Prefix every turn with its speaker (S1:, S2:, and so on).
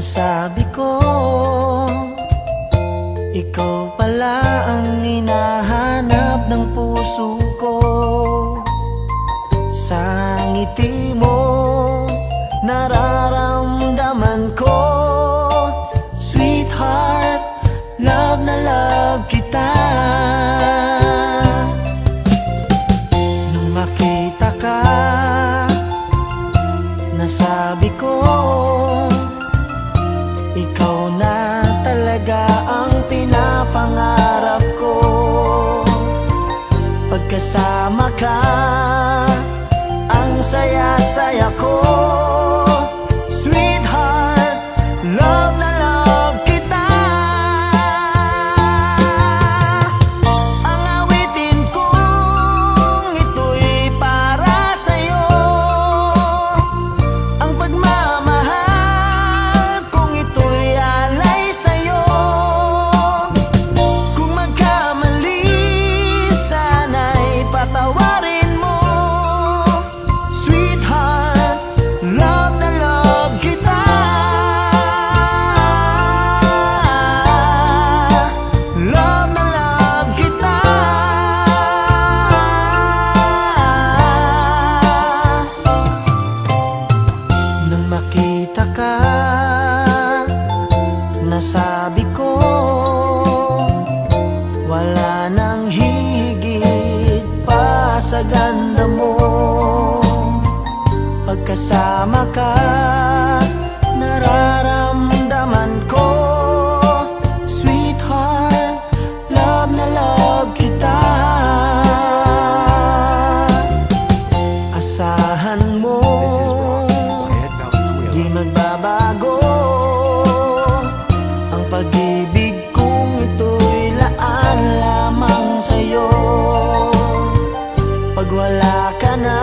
S1: Nasabi ko? Ikaw pala ang hinahanap ng puso ko. Sa ngiti mo Nararamdaman ko. Sweetheart Love na love kita Ikaw na talaga ang pinapangarap ko. Pagkasama ka Ang saya-saya ko makita ka. Nasabi ko wala ka na